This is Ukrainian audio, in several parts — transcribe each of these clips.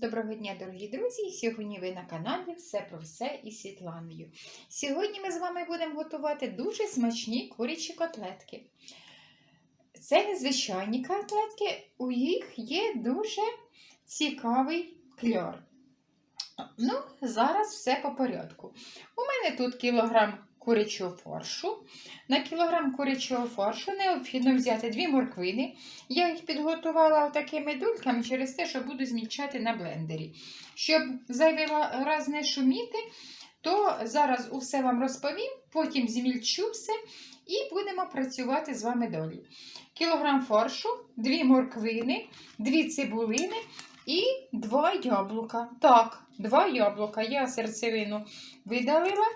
Доброго дня, дорогі друзі! Сьогодні ви на каналі Все про все із Світланою. Сьогодні ми з вами будемо готувати дуже смачні курячі котлетки. Це незвичайні котлетки, у них є дуже цікавий кльор. Ну, зараз все по порядку. У мене тут кілограм курячого фаршу. На кілограм курячого фаршу необхідно взяти дві морквини. Я їх підготувала такими дульками через те, що буду змільчати на блендері. Щоб зайвий раз не шуміти, то зараз усе вам розповім, потім змільчу все і будемо працювати з вами далі. Кілограм фаршу, дві морквини, дві цибулини і два яблука. Так, два яблука. Я серцевину видалила,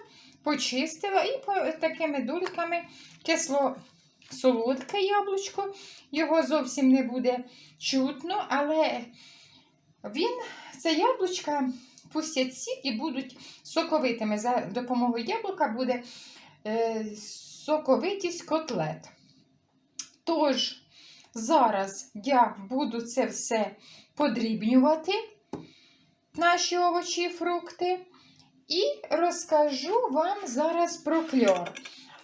почистила і такими дульками кисло солодке яблучко. Його зовсім не буде чутно, але він, це яблучка пустять сік і будуть соковитими. За допомогою яблука буде е, соковитість котлет. Тож, зараз я буду це все подрібнювати, наші овочі і фрукти, і розкажу вам зараз про кльор.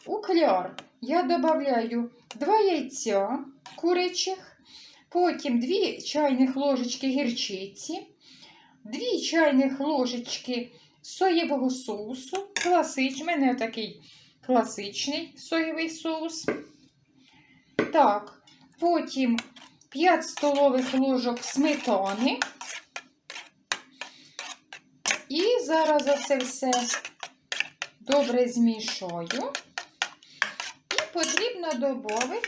У кльор я додаю 2 яйця курячих, потім 2 чайних ложечки гірчиці, 2 чайних ложечки соєвого соусу. Класичний, в мене такий класичний соєвий соус. Так, потім 5 столових ложок сметани. І зараз оце все добре змішаю. І потрібно додати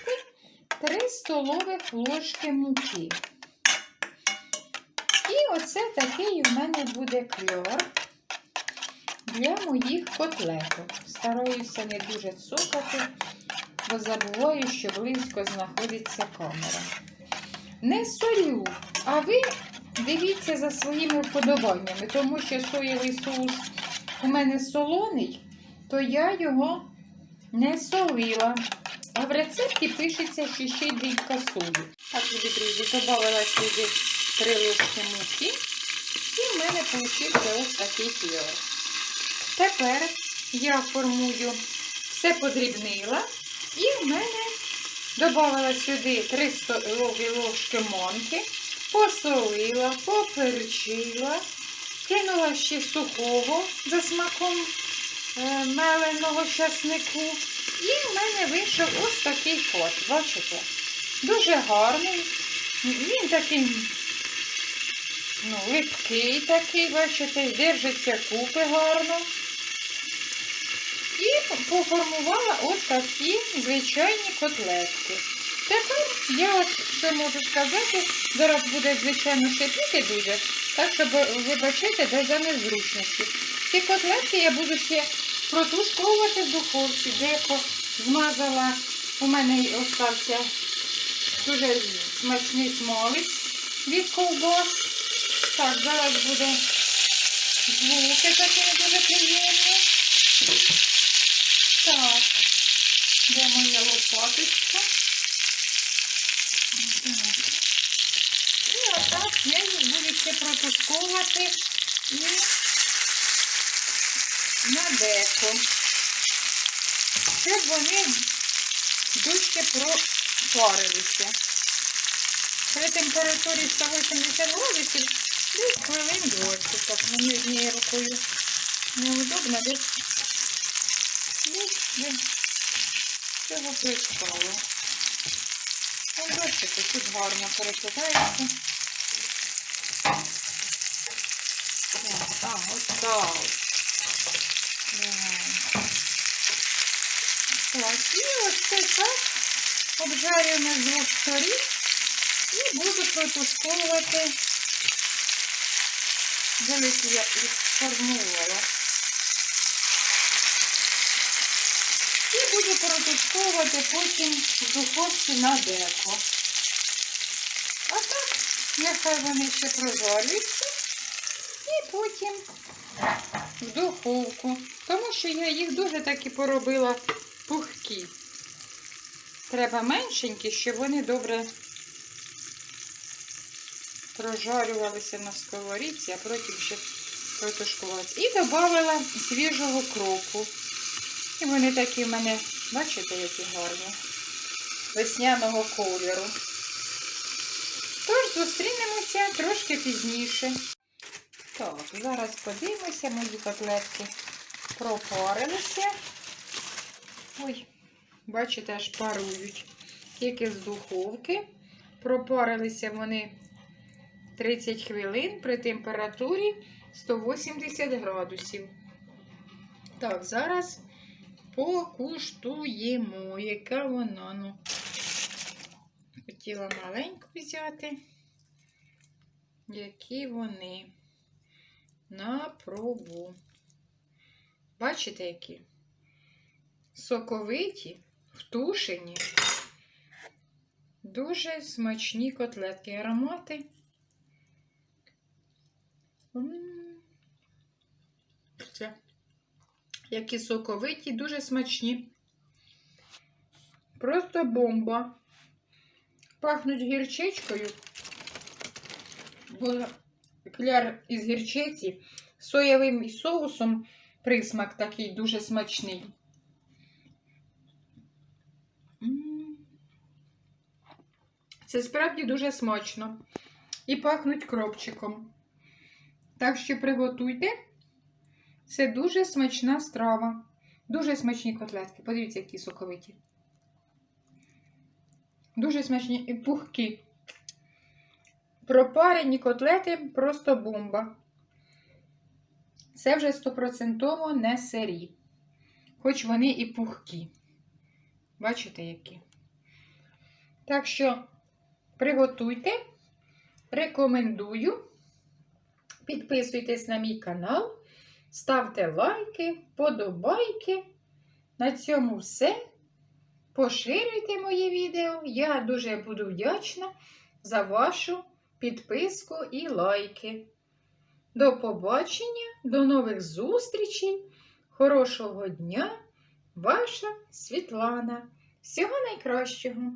3 столових ложки муки. І оце такий у мене буде кльор для моїх котлеток. Стараюся не дуже цукати, бо забуваю, що близько знаходиться камера. Не солю, а ви дивіться за своїми вподобаннями, тому що соєвий соус у мене солоний, то я його не солила. А в рецепті пишеться, що ще й дрібка солі. Так, друзі, додала сюди 3 ложки муки. І в мене вийшов ось такий фльор. Тепер я формую все подрібнила. І в мене додала сюди 3 столові ложки монки, посолила, поперчила, кинула ще сухого за смаком е, меленого часнику. І в мене вийшов ось такий кот. Бачите? Дуже гарний. Він такий ну, липкий такий, бачите, держиться купи гарно. І поформувала ось такі звичайні котлетки. Тепер я що можу сказати, зараз буде, звичайно, шипіти дуже, так що вибачайте, де за незручності. Ці котлетки я буду ще протушковувати в духовці, деко змазала, у мене остався дуже смачний смолець від ковбас. Так, зараз буде звуки такі дуже приємні. Так, де моя лопаточка? І отак знизу будете протушковувати і на деко, щоб вони дужче пропарилися. При температурі 180 градусів десь хвилин 20. Так, мені однією рукою неудобно, десь десь де цього пристало. Ось тут гарно перекидається. Так, ось так. Так, і ось це так обжарюємо з двох сторін і буду протушковувати. Дивіться, я їх сформувала. І буду протушковувати потім в духовці на деко. А так, нехай вони ще прожарюються. І потім в духовку. Тому що я їх дуже таки поробила пухкі. Треба меншенькі, щоб вони добре прожарювалися на сковорідці, а потім ще протушкувалися. І додавала свіжого кропу. І вони такі в мене, бачите, які гарні, весняного кольору. Тож зустрінемося трошки пізніше. Так, зараз подивимося, мої котлетки пропарилися. Ой, бачите, аж парують. Тільки з духовки. Пропарилися вони 30 хвилин при температурі 180 градусів. Так, зараз покуштуємо, яка вона. Ну, хотіла маленьку взяти. Які вони на пробу. Бачите, які? Соковиті, втушені. Дуже смачні котлетки, аромати. М. Які соковиті, дуже смачні. Просто бомба. Пахнуть гірчичкою. Бо кляр із гірчиці, соєвим соусом присмак такий дуже смачний. Це справді дуже смачно. І пахнуть кропчиком. Так що приготуйте. Це дуже смачна страва. Дуже смачні котлетки. Подивіться, які соковиті. Дуже смачні і пухкі. Пропарені котлети просто бомба. Це вже стопроцентово не сирі. Хоч вони і пухкі. Бачите, які? Так що приготуйте, рекомендую. Підписуйтесь на мій канал, ставте лайки, подобайки. На цьому все. Поширюйте мої відео. Я дуже буду вдячна за вашу підписку і лайки. До побачення, до нових зустрічей. Хорошого дня, ваша Світлана. Всього найкращого!